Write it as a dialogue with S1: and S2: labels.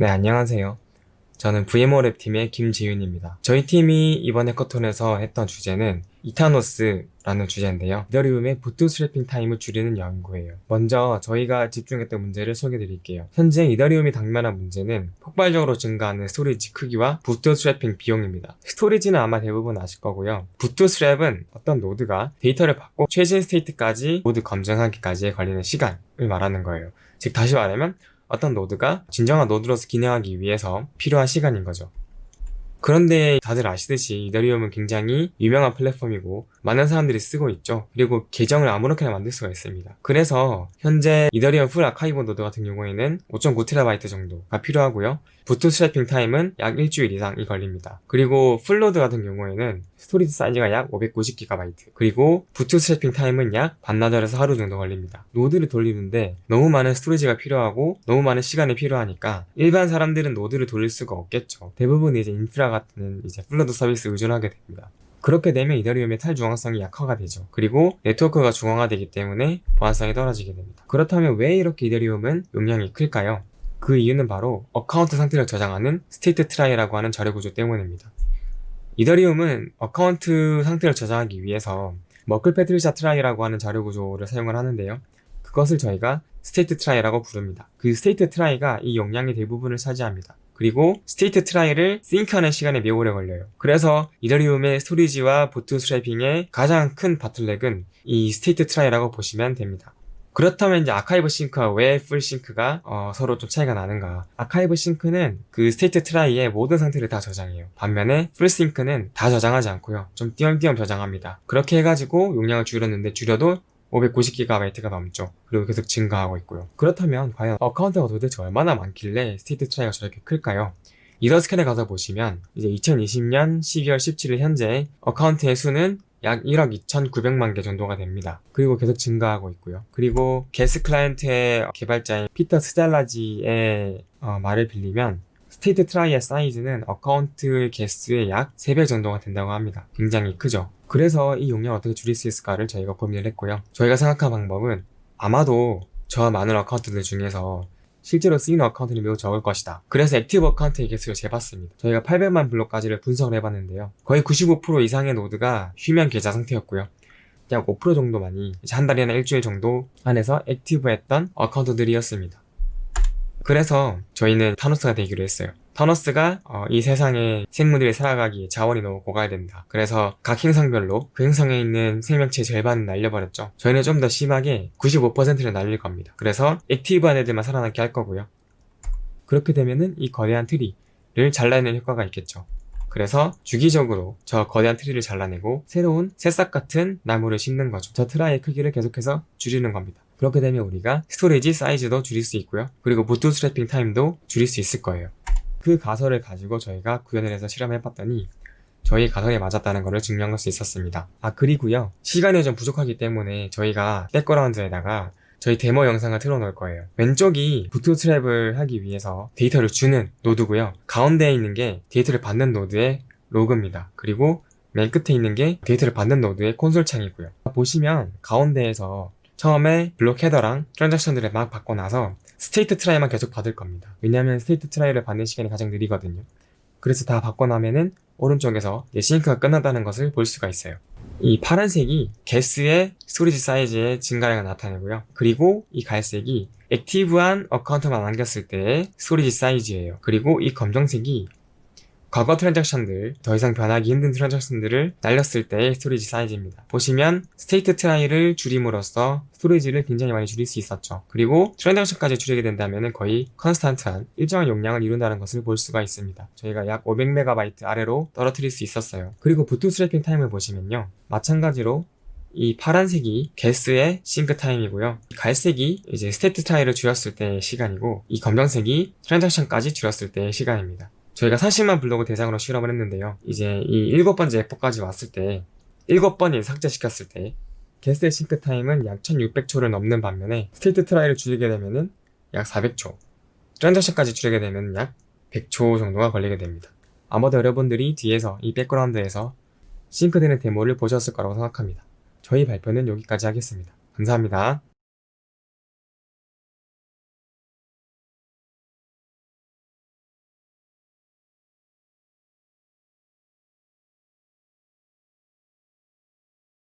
S1: 네, 안녕하세요. 저는 VMO랩 팀의 김재윤입니다. 저희 팀이 이번 해커톤에서 했던 주제는 이타노스라는 주제인데요. 이더리움의 부트 스래핑 타임을 줄이는 연구예요. 먼저 저희가 집중했던 문제를 소개해 드릴게요. 현재 이더리움이 당면한 문제는 폭발적으로 증가하는 스토리지 크기와 부트 스래핑 비용입니다. 스토리지는 아마 대부분 아실 거고요. 부트 스랩은 어떤 노드가 데이터를 받고 최신 스테이트까지 모두 검증하기까지에 걸리는 시간을 말하는 거예요. 즉 다시 말하면 어떤 노드가 진정한 노드로서 기능하기 위해서 필요한 시간인 거죠. 그런데 다들 아시듯이 이더리움은 굉장히 유명한 플랫폼이고 많은 사람들이 쓰고 있죠. 그리고 계정을 아무렇게나 만들 수가 있습니다. 그래서 현재 이더리움 풀 아카이브 노드 같은 경우에는 5.9TB 정도가 필요하고요. 부트 스래핑 타임은 약 일주일 이상이 걸립니다. 그리고 풀로드 같은 경우에는 스토리지 사이즈가 약 590GB 그리고 부트 스래핑 타임은 약 반나절에서 하루 정도 걸립니다. 노드를 돌리는데 너무 많은 스토리지가 필요하고 너무 많은 시간이 필요하니까 일반 사람들은 노드를 돌릴 수가 없겠죠. 대부분 이제 인프라 같은 이제 풀로드 서비스 의존하게 됩니다. 그렇게 되면 이더리움의 탈중앙성이 약화가 되죠. 그리고 네트워크가 중앙화되기 때문에 보안성이 떨어지게 됩니다. 그렇다면 왜 이렇게 이더리움은 용량이 클까요? 그 이유는 바로 어카운트 상태를 저장하는 스테이트 트라이라고 하는 자료 구조 때문입니다. 이더리움은 어카운트 상태를 저장하기 위해서 머클 패트리샤 트라이라고 하는 자료 구조를 사용을 하는데요. 그것을 저희가 스테이트 트라이라고 부릅니다. 그 스테이트 트라이가 이 용량의 대부분을 차지합니다. 그리고 스테이트 트라이를 싱크하는 시간이 매우 오래 걸려요. 그래서 이더리움의 스토리지와 부트 스트래핑의 가장 큰 바틀렉은 이 스테이트 트라이라고 보시면 됩니다. 그렇다면 이제 아카이브 싱크와 왜 풀 싱크가 어, 서로 좀 차이가 나는가? 아카이브 싱크는 그 스테이트 트라이의 모든 상태를 다 저장해요. 반면에 풀 싱크는 다 저장하지 않고요. 좀 띄엄띄엄 저장합니다. 그렇게 해가지고 용량을 줄였는데 줄여도 590GB가 넘죠. 그리고 계속 증가하고 있고요. 그렇다면 과연 어카운트가 도대체 얼마나 많길래 스테이트 트라이가 저렇게 클까요? 이더 스캔에 가서 보시면 이제 2020년 12월 17일 현재 어카운트의 수는 약 1억 2,900만 개 정도가 됩니다. 그리고 계속 증가하고 있고요. 그리고 게스 클라이언트의 개발자인 피터 스잘라지의 어, 말을 빌리면 스테이트 트라이의 사이즈는 어카운트 개수의 약 3배 정도가 된다고 합니다. 굉장히 크죠. 그래서 이 용량을 어떻게 줄일 수 있을까를 저희가 고민을 했고요. 저희가 생각한 방법은 아마도 저 많은 어카운트들 중에서 실제로 쓰이는 어카운트는 매우 적을 것이다. 그래서 액티브 어카운트의 개수를 재봤습니다. 저희가 800만 블록까지를 분석을 해봤는데요. 거의 95% 이상의 노드가 휴면 계좌 상태였고요. 약 5% 정도만이 한 달이나 일주일 정도 안에서 액티브했던 어카운트들이었습니다. 그래서 저희는 타노스가 되기로 했어요. 타노스가 어, 이 세상에 생물들이 살아가기에 자원이 너무 고갈된다. 그래서 각 행성별로 그 행성에 있는 생명체의 절반을 날려버렸죠. 저희는 좀 더 심하게 95%를 날릴 겁니다. 그래서 액티브한 애들만 살아남게 할 거고요. 그렇게 되면은 이 거대한 트리를 잘라내는 효과가 있겠죠. 그래서 주기적으로 저 거대한 트리를 잘라내고 새로운 새싹 같은 나무를 심는 거죠. 저 트라이의 크기를 계속해서 줄이는 겁니다. 그렇게 되면 우리가 스토리지 사이즈도 줄일 수 있고요. 그리고 부트 스트래핑 타임도 줄일 수 있을 거예요. 그 가설을 가지고 저희가 구현을 해서 실험해 봤더니 저희 가설에 맞았다는 것을 증명할 수 있었습니다. 아 그리고요 시간이 좀 부족하기 때문에 저희가 백그라운드에다가 저희 데모 영상을 틀어놓을 거예요. 왼쪽이 부트스트랩을 하기 위해서 데이터를 주는 노드고요. 가운데에 있는 게 데이터를 받는 노드의 로그입니다. 그리고 맨 끝에 있는 게 데이터를 받는 노드의 콘솔 창이고요. 보시면 가운데에서 처음에 블록 헤더랑 트랜잭션들을 막 받고 나서 스테이트 트라이만 계속 받을 겁니다. 왜냐하면 스테이트 트라이를 받는 시간이 가장 느리거든요. 그래서 다 받고 나면은 오른쪽에서 이제 싱크가 끝났다는 것을 볼 수가 있어요. 이 파란색이 게스의 스토리지 사이즈의 증가량을 나타내고요. 그리고 이 갈색이 액티브한 어카운트만 남겼을 때의 스토리지 사이즈예요. 그리고 이 검정색이 과거 트랜잭션들, 더 이상 변하기 힘든 트랜잭션들을 날렸을 때의 스토리지 사이즈입니다. 보시면 스테이트 트라이를 줄임으로써 스토리지를 굉장히 많이 줄일 수 있었죠. 그리고 트랜잭션까지 줄이게 된다면 거의 컨스탄트한 일정한 용량을 이룬다는 것을 볼 수가 있습니다. 저희가 약 500MB 아래로 떨어뜨릴 수 있었어요. 그리고 부트 스래핑 타임을 보시면요. 마찬가지로 이 파란색이 게스의 싱크 타임이고요. 이 갈색이 이제 스테이트 트라이를 줄였을 때의 시간이고 이 검정색이 트랜잭션까지 줄였을 때의 시간입니다. 저희가 40만 블록을 대상으로 실험을 했는데요. 이제 이 일곱 번째 F까지 왔을 때, 일곱 번이 삭제시켰을 때, 게스의 싱크 타임은 약 1600초를 넘는 반면에, 스테이트 트라이를 줄이게 되면은 약 400초, 트랜잭션까지 줄이게 되면 약 100초 정도가 걸리게 됩니다. 아마도 여러분들이 뒤에서 이 백그라운드에서 싱크되는 데모를 보셨을 거라고 생각합니다. 저희 발표는 여기까지 하겠습니다. 감사합니다.